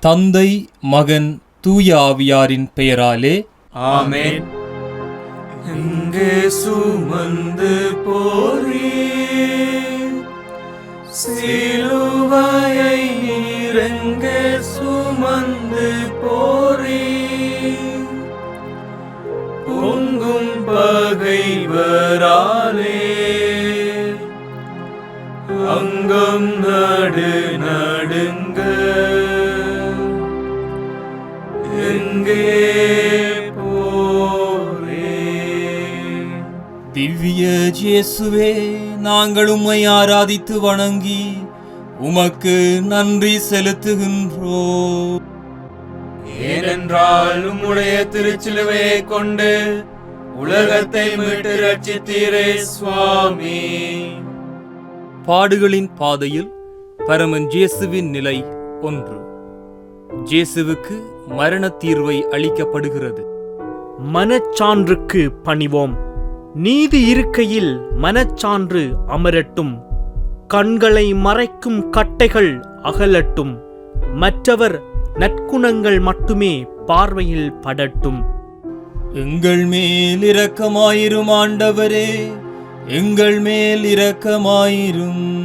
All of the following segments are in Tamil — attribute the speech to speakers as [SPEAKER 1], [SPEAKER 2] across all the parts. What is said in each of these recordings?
[SPEAKER 1] தந்தை மகன் தூய ஆவியாரின் பெயராலே.
[SPEAKER 2] ஆமேன். எங்கே சுமந்து போரே சிலுவையை நீரெங்க சுமந்து போரே பொங்கும் பகைவராலே. அங்கம் நடு நடுங்க. எங்கே
[SPEAKER 1] திவ்ய இயேசுவே நாங்கள் உம்மை ஆராதித்து வணங்கி உமக்கு நன்றி செலுத்துகின்றோம்.
[SPEAKER 2] ஏனென்றால் உம்முடைய திருச்சிலுவையை கொண்டு உலகத்தை மீட்டு ரட்சித்தீரே சுவாமி.
[SPEAKER 1] பாடுகளின் பாதையில் பரமன் ஜேசுவின் நிலை ஒன்று. ஜேசுவுக்கு மரண தீர்வை அளிக்கப்படுகிறது.
[SPEAKER 3] மனச்சான்றுக்கு பணிவோம். நீதி இருக்கையில் மனச்சான்று அமரட்டும். கண்களை மறைக்கும் கட்டைகள் அகலட்டும். மற்றவர் நற்குணங்கள் மட்டுமே பார்வையில் படட்டும்.
[SPEAKER 1] எங்கள் மேல் இரக்கமாயிரும் ஆண்டவரே எங்கள் மேல் இரக்கமாயிரும்.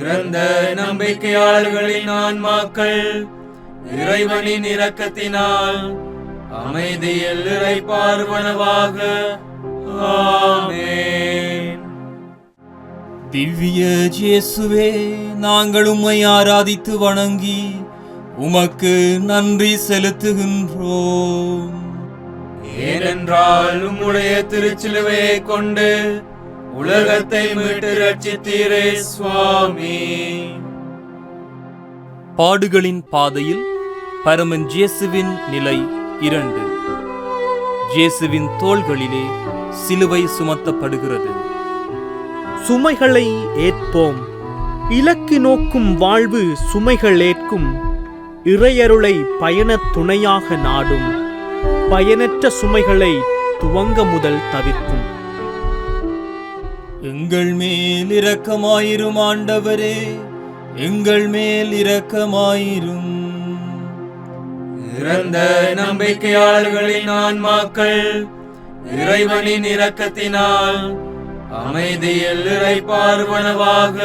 [SPEAKER 2] இறந்த நம்பிக்கையாளர்களின் ஆன்மாக்கள் இறைவனின் இரக்கத்தினால் அமைதியில் இறை பார்வனவாக. ஆமென்.
[SPEAKER 1] திவ்ய இயேசுவே நாங்கள் உம்மை ஆராதித்து வணங்கி உமக்கு நன்றி செலுத்துகின்றோம்.
[SPEAKER 2] ஏனென்றால் உம்முடைய திருச்சிலுவையை கொண்டு உலகத்தை மீட்டு ரட்சித்தீரே சுவாமி.
[SPEAKER 1] பாடுகளின் பாதையில் பரமன் ஜேசுவின் நிலை இரண்டு. ஜேசுவின் தோள்களிலே சிலுவை சுமத்தப்படுகிறது.
[SPEAKER 3] சுமைகளை ஏற்போம். இலக்கு நோக்கும் வாழ்வு சுமைகள் ஏற்கும். இறையருளை பயணத் துணையாக நாடும். பயனற்ற சுமைகளை துவங்க முதல் தவிர்க்கும்.
[SPEAKER 1] எங்கள் மேல் இரக்கமாயிரும் ஆண்டவரே எங்கள் மேல் இரக்கமாயிரும்.
[SPEAKER 2] இறந்த நம்பிக்கையாளர்களின் ஆன்மாக்கள் இறைவனின் இரக்கத்தினால் அமைதியில் இறை பார்வனவாக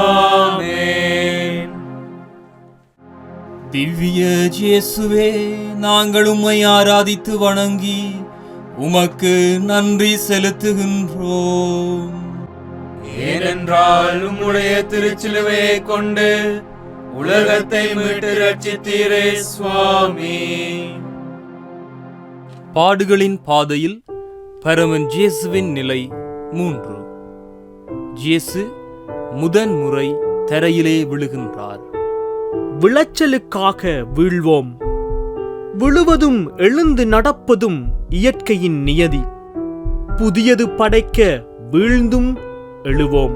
[SPEAKER 2] ஆமென்.
[SPEAKER 1] திவ்ய இயேசுவே நாங்கள் உம்மை ஆராதித்து வணங்கி உமக்கு நன்றி செலுத்துகின்றோம்.
[SPEAKER 2] ஏனென்றால் உம்முடைய திருச்சிலுவையை கொண்டு உலகத்தை மீட்டு ரட்சித்தீரே சுவாமி.
[SPEAKER 1] பாடுகளின் பாதையில் பரமன் ஜேசுவின் நிலை மூன்று. ஜேசு முதன் முறை தரையிலே விழுகின்றார்.
[SPEAKER 3] விளைச்சலுக்காக வீழ்வோம். விழுவதும் எழுந்து நடப்பதும் இயற்கையின் நியதி. புதியது படைக்க வீழ்ந்தும் எழுவோம்.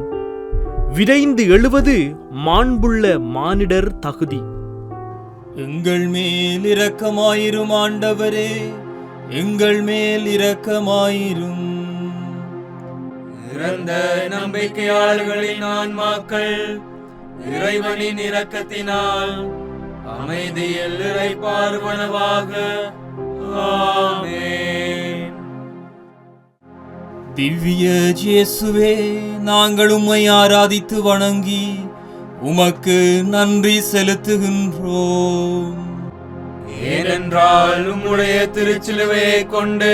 [SPEAKER 3] விரைந்து எழுவது மாண்புள்ள மானிடர் தகுதி.
[SPEAKER 1] எங்கள் மேல் இரக்கமாயிரும் ஆண்டவரே எங்கள் மேல் இரக்கமாயிரும்.
[SPEAKER 2] இறந்த நம்பிக்கையாளர்களின் ஆன்மாக்கள் இறைவனின் இரக்கத்தினால் அமைதியில் இறை பார்வனவாக ஆமென்.
[SPEAKER 1] திவ்ய இயேசுவே நாங்கள் உம்மை ஆராதித்து வணங்கி உமக்கு நன்றி செலுத்துகின்றோம்.
[SPEAKER 2] ஏனென்றால் உம்முடைய திருச்சிலுவையை கொண்டு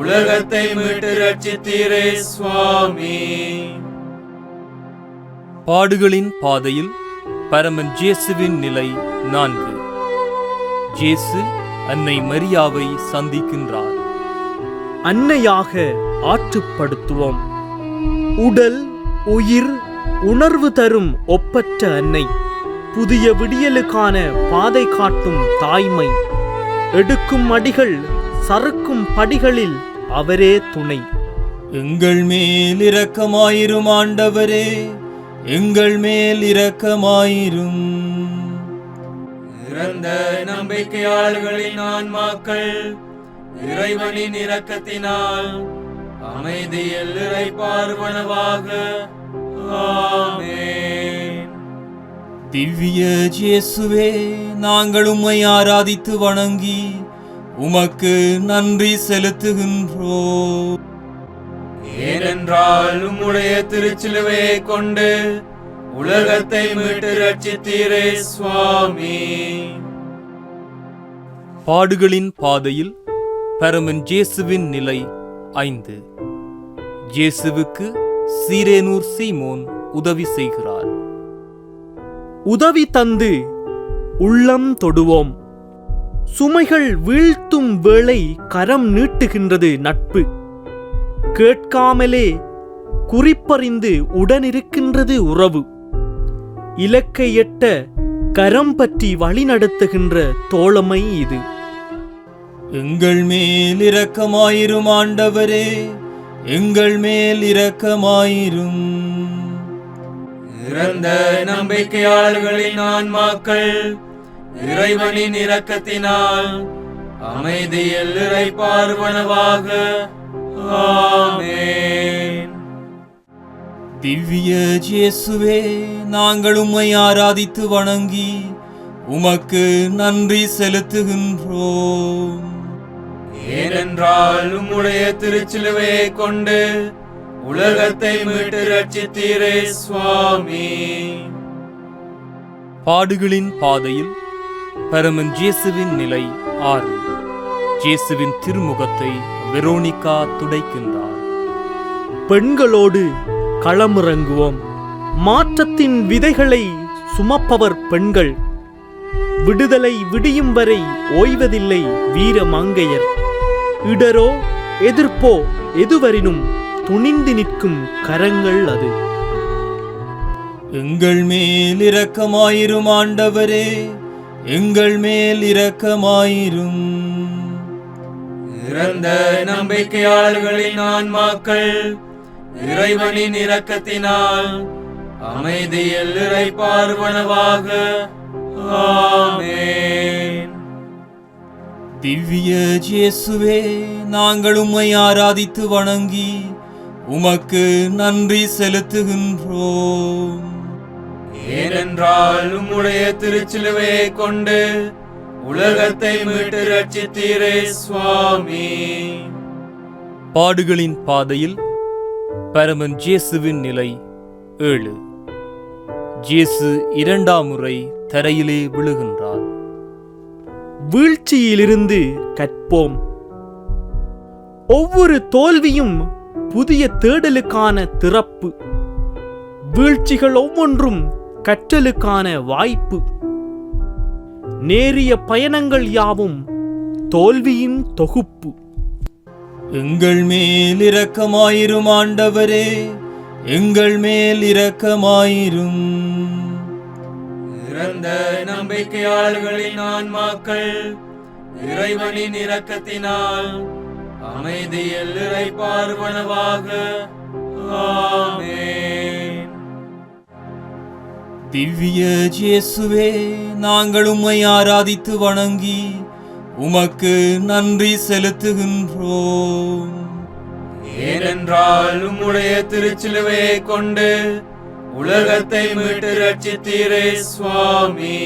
[SPEAKER 2] உலகத்தை மீட்டு ரட்சித்தீரே சுவாமி.
[SPEAKER 1] பாடுகளின் பாதையில் பரமன் ஜேசுவின் நிலை நான்கு. ஜேசு அன்னை மரியாவை சந்திக்கின்றார்.
[SPEAKER 3] அன்னையாக ஆற்றுப்படுத்துவோம். உடல் உயிர் உணர்வு தரும் ஒப்பற்ற அன்னை. புதிய விடியலுக்கான பாதை காட்டும் தாய்மை. எடுக்கும் அடிகள் சறுக்கும் படிகளில் அவரே துணை.
[SPEAKER 1] எங்கள் மேல் இரக்கமாயிரும் ஆண்டவரே எங்கள் மேல் இரக்கமாயிரும்.
[SPEAKER 2] இறந்த நம்பிக்கையாளர்களின் ஆன்மாக்கள் இறைவனின் இரக்கத்தினால் அமைதியில் இறை பார்வனவாக
[SPEAKER 1] திவ்ய இயேசுவே நாங்கள் உம்மை ஆராதித்து வணங்கி உமக்கு நன்றி செலுத்துகின்றோம்.
[SPEAKER 2] ஏனென்றால் உம்முடைய திருச்சிலுவையை கொண்டு உலகத்தை மீட்டு ரட்சித்தீரே சுவாமி.
[SPEAKER 1] பாடுகளின் பாதையில் பரமன் ஜேசுவின் நிலை ஐந்து. ஜேசுவுக்கு சீரேனூர் சீமோன் உதவி செய்கிறார்.
[SPEAKER 3] உதவி தந்து உள்ளம் தொடுவோம். சுமைகள் வீழ்த்தும் வேளை கரம் நீட்டுகின்றது நட்பு. கேட்காமலே குறிப்பறிந்து உடனிருக்கின்றது உறவு. இலக்கை எட்ட கரம் பற்றி வழிநடத்துகின்ற தோழமை இது.
[SPEAKER 1] எங்கள் மேல் இரக்கமாயிரும் ஆண்டவரே எங்கள் மேல் இரக்கமாயிரும்.
[SPEAKER 2] இறந்த நம்பிக்கையாளர்களின் ஆன்மாக்கள் இறைவனின் இரக்கத்தினால் அமைதியில் இறை பார்வனவாக ஆமென்
[SPEAKER 1] திவ்ய இயேசுவே நாங்கள் உம்மை ஆராதித்து வணங்கி உமக்கு நன்றி செலுத்துகின்றோம்.
[SPEAKER 2] ஏனென்றால் உம்முடைய திருச்சிலுவையை கொண்டு உலகத்தை மீட்டு ரட்சித்தீரே சுவாமி.
[SPEAKER 1] பாடுகளின் பாதையில் பரமன் ஜேசுவின் நிலை ஆறு. ஜேசுவின் திருமுகத்தை வெரோனிகா துடைக்கின்றார்.
[SPEAKER 3] பெண்களோடு களமிறங்குவோம். மாற்றத்தின் விதைகளை சுமப்பவர் பெண்கள். விடுதலை விடியும் வரை ஓய்வதில்லை வீர மங்கையர். இடரோ எதிர்ப்போ எதுவரினும் துணிந்து நிற்கும் கரங்கள் அது.
[SPEAKER 1] எங்கள் மேல் இரக்கமாயிரும் ஆண்டவரே எங்கள் மேல் இரக்கமாயிரும்.
[SPEAKER 2] இறந்த நம்பிக்கையாளர்களின் ஆன்மாக்கள் இறைவனின் இரக்கத்தினால் அமைதியில் இறை பார்வனவாக.
[SPEAKER 1] திவ்ய இயேசுவே நாங்கள் உம்மை ஆராதித்து வணங்கி உமக்கு நன்றி செலுத்துகின்றோம்.
[SPEAKER 2] ஏனென்றால் உம்முடைய திருச்சிலுவையை கொண்டு உலகத்தை மீட்டு ரட்சித்தீரே சுவாமி.
[SPEAKER 1] பாடுகளின் பாதையில் பரமன் ஜேசுவின் நிலை ஏழு. ஜேசு இரண்டாம் முறை தரையிலே விழுகின்றார்.
[SPEAKER 3] வீழ்ச்சியிலிருந்து கற்போம். ஒவ்வொரு தோல்வியும் புதிய தேடலுக்கான திறப்பு. வீழ்ச்சிகள் ஒவ்வொன்றும் கற்றலுக்கான வாய்ப்பு. நேரிய பயணங்கள் யாவும் தோல்வியின் தொகுப்பு.
[SPEAKER 1] எங்கள் மேல் இரக்கமாயிரும் ஆண்டவரே எங்கள் மேல் இரக்கமாயிரும்.
[SPEAKER 2] இறந்த நம்பிக்கையாளர்களின் ஆன்மாக்கள் இறைவனின் இரக்கத்தினால் அமைதியில் இறை பார்வனவாக ஆமென்.
[SPEAKER 1] திவ்ய இயேசுவே நாங்கள் உம்மை ஆராதித்து வணங்கி உமக்கு நன்றி செலுத்துகின்றோம்.
[SPEAKER 2] ஏனென்றால் உம்முடைய திருச்சிலுவையை கொண்டு உலகத்தை மீட்டு ரட்சித்தீரே சுவாமி.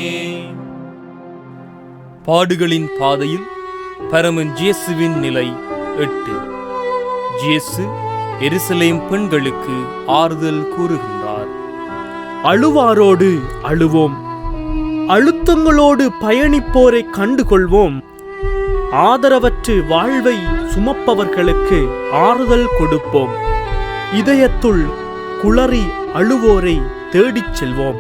[SPEAKER 1] பாடுகளின் பாதையில் பரமன் ஜேசுவின் நிலை எட்டு. ஜேசு எருசலேம் பெண்களுக்கு ஆறுதல் கூறுகின்றார்
[SPEAKER 3] அழுவாரோடு அழுவோம். அழுத்தங்களோடு பயணிப்போரை கண்டுகொள்வோம். ஆதரவற்று வாழ்வை சுமப்பவர்களுக்கு ஆறுதல் கொடுப்போம். இதயத்துள் குளறி அழுவோரை தேடிச் செல்வோம்.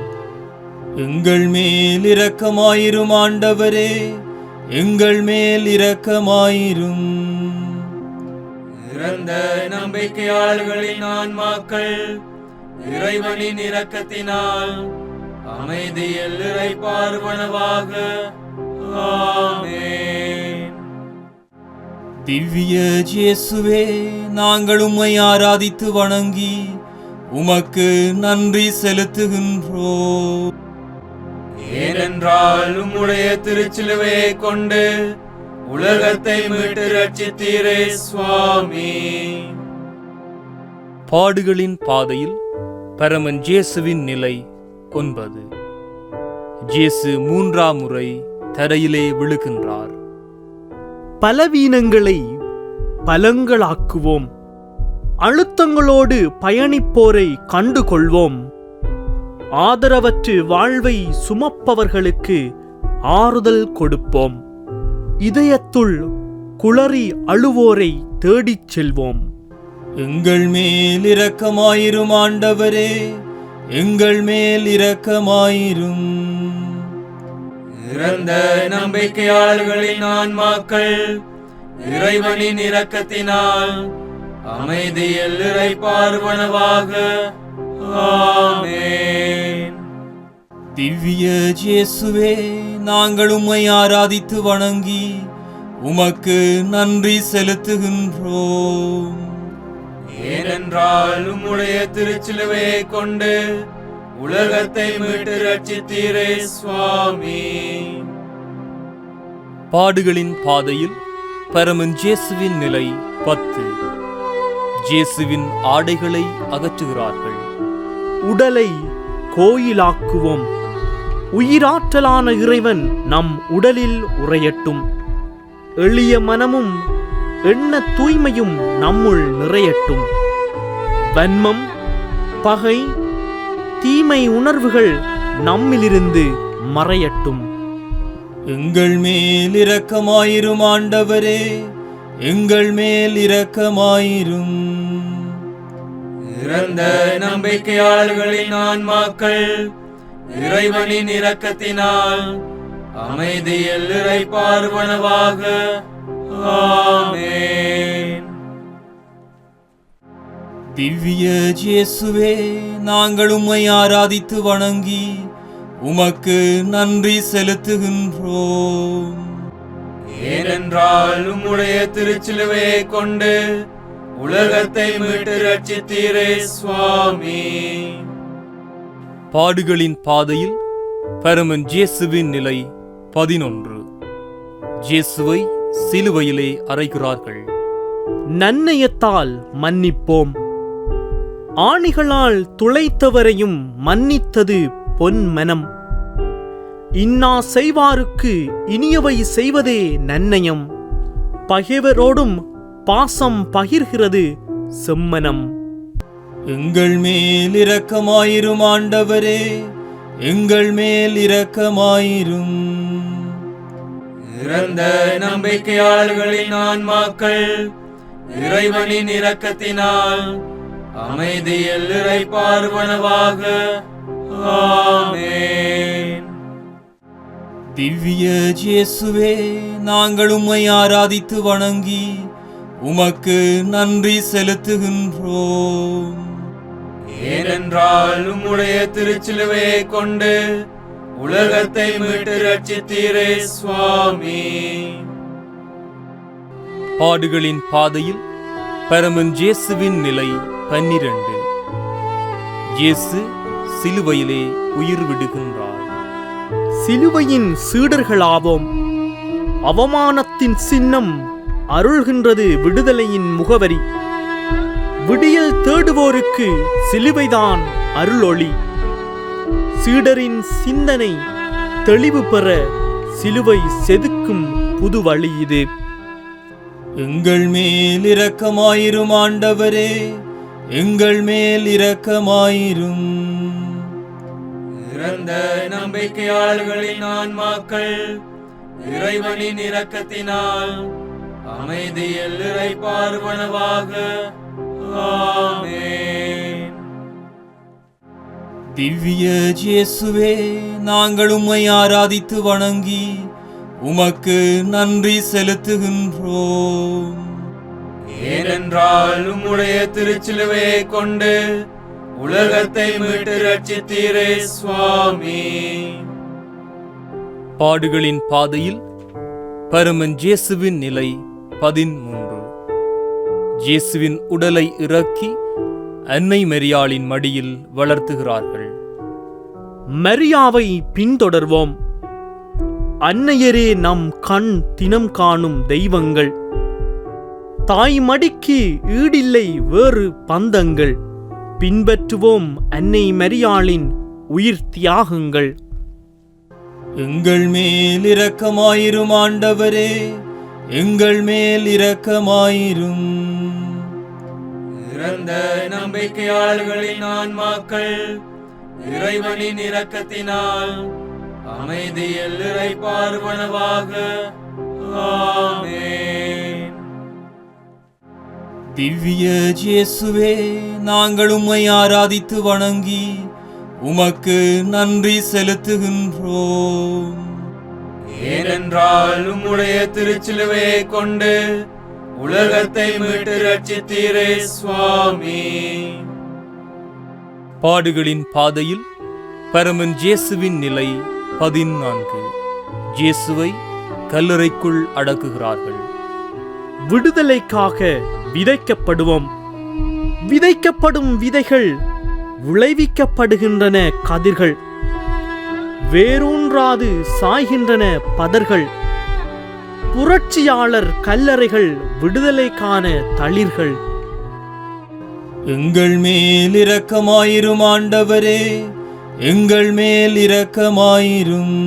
[SPEAKER 1] எங்கள் மேல் இரக்கமாயிரும் ஆண்டவரே எங்கள் மேல் இரக்கமாயிரும்.
[SPEAKER 2] இறந்த நம்பிக்கையாளர்களின் ஆன்மாக்கள் இறைவனின் இரக்கத்தினால் அமைதியில் இறை பார்வனவாக
[SPEAKER 1] திவ்ய இயேசுவே நாங்கள் உம்மை ஆராதித்து வணங்கி உமக்கு நன்றி செலுத்துகின்றோம்.
[SPEAKER 2] ஏனென்றால் உம்முடைய திருச்சிலுவையை கொண்டு உலகத்தை மீட்டு ரட்சித்தீரே சுவாமி.
[SPEAKER 1] பாடுகளின் பாதையில் பரமன் ஜேசுவின் நிலை ஒன்பது ஜேசு மூன்றாம் முறை தரையிலே விழுகின்றார்.
[SPEAKER 3] பலவீனங்களை பலங்களாக்குவோம். அழுத்தங்களோடு பயணிப்போரை கண்டுகொள்வோம். ஆதரவற்று வாழ்வை சுமப்பவர்களுக்கு ஆறுதல் கொடுப்போம். இதயத்துள் குளறி அழுவோரை தேடிச் செல்வோம்.
[SPEAKER 1] எங்கள் மேல் இரக்கமாயிரும் ஆண்டவரே எங்கள் மேல் இரக்கமாயிரும்.
[SPEAKER 2] இறந்த நம்பிக்கையாளர்களின் ஆன்மாக்கள் இறைவனின் இரக்கத்தினால் அமைதியில் இறை பார்வனவாக
[SPEAKER 1] திவ்ய இயேசுவே நாங்கள் உம்மை ஆராதித்து வணங்கி உமக்கு நன்றி செலுத்துகின்றோம்.
[SPEAKER 2] ஏனென்றால் உம்முடைய திருச்சிலுவையை கொண்டு உலகத்தை மீட்டு ரட்சித்தீரே சுவாமி.
[SPEAKER 1] பாடுகளின் பாதையில் பரமன் ஜேசுவின் நிலை பத்து. ஜேசுவின் ஆடைகளை அகற்றுகிறார்கள்.
[SPEAKER 3] உடலை கோயிலாக்குவோம். உயிராற்றலான இறைவன் நம் உடலில் உறையட்டும். எளிய மனமும் எண்ண தூய்மையும் நம்முள் நிறையட்டும். வன்மம் பகை தீமை உணர்வுகள் நம்மிலிருந்து மறையட்டும்.
[SPEAKER 1] எங்கள் மேல் இரக்கமாயிரும் ஆண்டவரே எங்கள் மேல் இரக்கமாயிரும்.
[SPEAKER 2] இறந்த நம்பிக்கையாளர்களின் ஆன்மாக்கள் இறைவனின் இரக்கத்தினால் அமைதியில் இறை பார்வனவாக ஆமென்.
[SPEAKER 1] திவ்ய இயேசுவே நாங்கள் உம்மை ஆராதித்து வணங்கி உமக்கு நன்றி செலுத்துகின்றோம்.
[SPEAKER 2] ஏனென்றால் உம்முடைய திருச்சிலுவையை கொண்டு உலகத்தை மீட்டு ரட்சித்தீரே சுவாமி.
[SPEAKER 1] பாடுகளின் பாதையில் பரமன் ஜேசுவின் நிலை பதினொன்று. ஜேசுவை சிலுவையிலே அறைகிறார்கள்.
[SPEAKER 3] நன்னயத்தால் மன்னிப்போம். ஆணிகளால் துளைத்தவரையும் மன்னித்தது பொன் மனம். இன்னா செய்வாருக்கு இனியவை செய்வதே நன்னயம். பகைவரோடும் பாசம் பகிர்கிறது செம்மனம்.
[SPEAKER 1] எங்கள் மேல் இரக்கமாயிரும் ஆண்டவரே எங்கள் மேல் இரக்கமாயிரும்.
[SPEAKER 2] இறந்த நம்பிக்கையாளர்களின் ஆன்மாக்கள் இறைவனின் இரக்கத்தினால் அமைதியில் இறை பார்வனவாக. ஆமென்.
[SPEAKER 1] திவ்ய இயேசுவே நாங்கள் உம்மை ஆராதித்து வணங்கி உமக்கு நன்றி செலுத்துகின்றோம்.
[SPEAKER 2] ஏனென்றால் உம்முடைய திருச்சிலுவையை கொண்டு உலகத்தை மீட்டு ரட்சித்தீரே சுவாமி.
[SPEAKER 1] பாடுகளின் பாதையில் பரமன் ஜேசுவின் நிலை பன்னிரண்டு. இயேசு சிலுவையிலே உயிர் விடுகின்றார்.
[SPEAKER 3] சிலுவையின் சீடர்களாவோம். அவமானத்தின் சின்னம் அருள்கின்றது விடுதலையின் முகவரி. விடியல் தேடுவோருக்கு சிலுவைதான் அருளொளி. சீடரின் சிந்தனை தெளிவு பெற சிலுவை செதுக்கும் புது வழி இது.
[SPEAKER 1] எங்கள் மேல் இரக்கமாயிரும் ஆண்டவரே எங்கள் மேல் இரக்கமாயிரும்.
[SPEAKER 2] இறந்த நம்பிக்கையாளர்களின் ஆன்மாக்கள் இறைவனின் இரக்கத்தினால் அமைதியில் இறை பார்வனவாக ஆமென்.
[SPEAKER 1] திவ்ய இயேசுவே நாங்கள் உம்மை ஆராதித்து வணங்கி உமக்கு நன்றி செலுத்துகின்றோம்.
[SPEAKER 2] ஏனென்றால் உம்முடைய திருச்சிலுவையை கொண்டு உலகத்தை மீட்டு ரட்சித்தீரே சுவாமி.
[SPEAKER 1] பாடுகளின் பாதையில் பரமன் ஜேசுவின் நிலை பதிமூன்று ஜேசுவின் உடலை இறக்கி அன்னை மரியாளின் மடியில் வளர்த்துகிறார்கள்.
[SPEAKER 3] மரியாவை பின்தொடர்வோம். அன்னையரே நம் கண் தினம் காணும் தெய்வங்கள். தாய் மடிக்கு ஈடில்லை வேறு பந்தங்கள். பின்பற்றுவோம் அன்னை மரியாளின் உயிர் தியாகங்கள்.
[SPEAKER 1] எங்கள் மேல் இரக்கமாயிரும் ஆண்டவரே எங்கள் மேல் இரக்கமாயிரும்.
[SPEAKER 2] இறந்த நம்பிக்கையாளர்களின் ஆன்மாக்கள் இறைவனின் இரக்கத்தினால் அமைதியில் இறை பார்வனவாக. ஆமென்.
[SPEAKER 1] திவ்ய ஜேசுவே நாங்கள் உம்மை ஆராதித்து வணங்கி உமக்கு நன்றி செலுத்துகின்றோம்.
[SPEAKER 2] ஏனென்றால் உம்முடைய திருச்சிலுவையை கொண்டு உலகத்தை மீட்டு ரட்சித்தீரே சுவாமி.
[SPEAKER 1] பாடுகளின் பாதையில் பரமன் ஜேசுவின் நிலை பதினான்கு. ஜேசுவை கல்லறைக்குள் அடக்குகிறார்கள்.
[SPEAKER 3] விடுதலைக்காக விதைக்கப்படுவோம். விதைக்கப்படும் விதைகள் விளைவிக்கப்படுகின்றன கதிர்கள். வேரூன்றாது சாய்கின்றன பதர்கள். புரட்சியாளர் கல்லறைகள் விடுதலைக்கான தளிர்கள்.
[SPEAKER 1] எங்கள் மேல் இரக்கமாயிரும் ஆண்டவரே எங்கள் மேல் இரக்கமாயிரும்.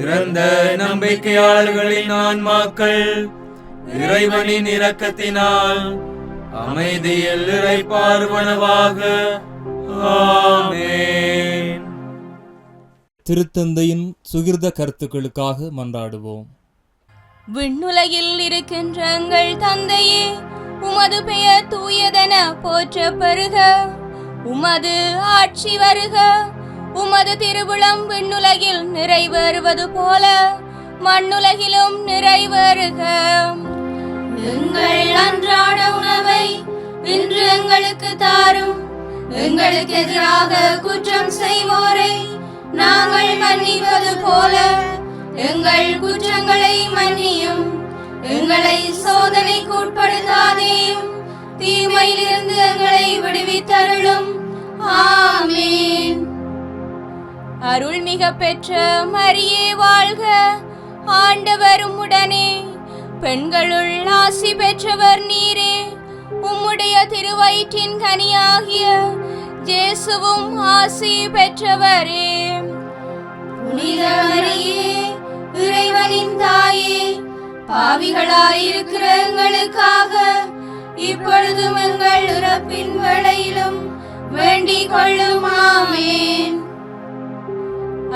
[SPEAKER 2] இறந்த நம்பிக்கையாளர்களின் ஆன்மாக்கள் இறைவனின் இரக்கத்தினால் அமைதியில் இறை பார்வனவாக ஆமென்.
[SPEAKER 1] திருத்தந்தையின் சுகிர்த கருத்துக்களுக்காக மன்றாடுவோம்.
[SPEAKER 4] விண்ணுலகில் இருக்கின்ற எங்கள் தந்தையே உமது பெயர் தூயதென போற்ற பெருக உமது ஆட்சி வருக. உமது திருவுளம் விண்ணுலகில் நிறைவேறுவது போல மண்ணுலகிலும் நிறைவேறுக. எங்கள் அன்றாட உணவை இன்று எங்களுக்கு தாரும். எங்களுக்கு எதிராக குற்றம் செய்வோரை நாங்கள் மன்னிப்பது போல எங்கள் குற்றங்களை மன்னியும். எங்களை சோதனைக்கு உட்படுத்தாதேயும் தீமையிலிருந்து எங்களை விடுவித்தருளும். ஆமீன். அருள்மிக பெற்ற மரியே வாழ்க. ஆண்டவர் உம்முடனே. பெண்களுள் ஆசி பெற்றவர் நீரே. உம்முடைய திருவயிற்றின் கனியாகிய ஜேசுவும் ஆசி பெற்றவரே. புனித மரியே இறைவனின் தாயே பாவிகளாயிருக்கிற எங்களுக்காக இப்பொழுதும் எங்கள் இறப்பின் வேளையிலும் வேண்டிக் கொள்ளும் ஆமேன்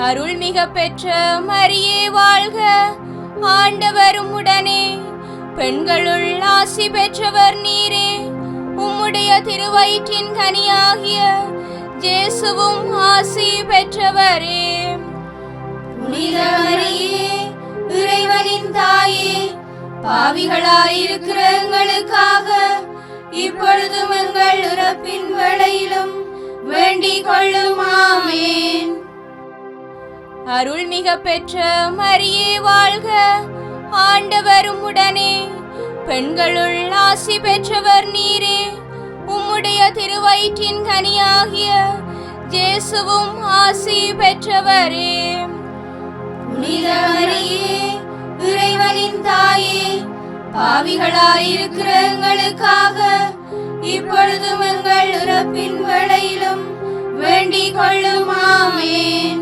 [SPEAKER 4] அருள்மிக பெற்ற மரியே வாழ்க ஆண்டவர் உம்முடனே. பெண்களுள் ஆசி பெற்றவர் நீரே. உம்முடைய திருவயிற்றின் கனியாகிய ஜேசுவும் ஆசி பெற்றவரே. புனித இறைவனின் தாயே பாவிகளாயிருக்கிற எங்களுக்காக இப்பொழுதும் எங்கள் இறப்பின் வேளையிலும் வேண்டிக் கொள்ளும் ஆமேன் அருள்மிக பெற்ற மரியே வாழ்க ஆண்டவரும் உடனே பெண்களுள் ஆசி பெற்றவர் நீரே. உம்முடைய திருவயிற்றின் கனியாகிய ஜேசுவும் ஆசி பெற்றவரே. புனித இறைவனின் தாயே பாவிகளாயிருக்கிற எங்களுக்காக இப்பொழுதும் எங்கள் இறப்பின் வேளையிலும் வேண்டிக் கொள்ளும் ஆமேன்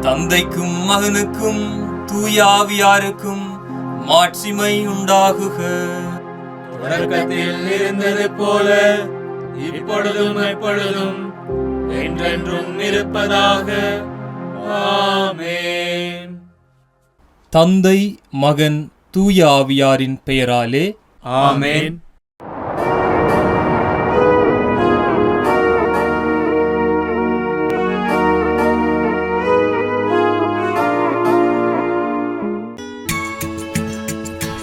[SPEAKER 1] தந்தைக்கும் மகனுக்கும் தூயாவியாருக்கும் மாட்சிமை உண்டாகுக
[SPEAKER 2] தொடக்கத்தில் இருந்தது போல இப்பொழுதும் எப்பொழுதும் என்றென்றும் இருப்பதாக. ஆமென்.
[SPEAKER 1] தந்தை மகன் தூய ஆவியாரின் பெயராலே
[SPEAKER 2] ஆமென்.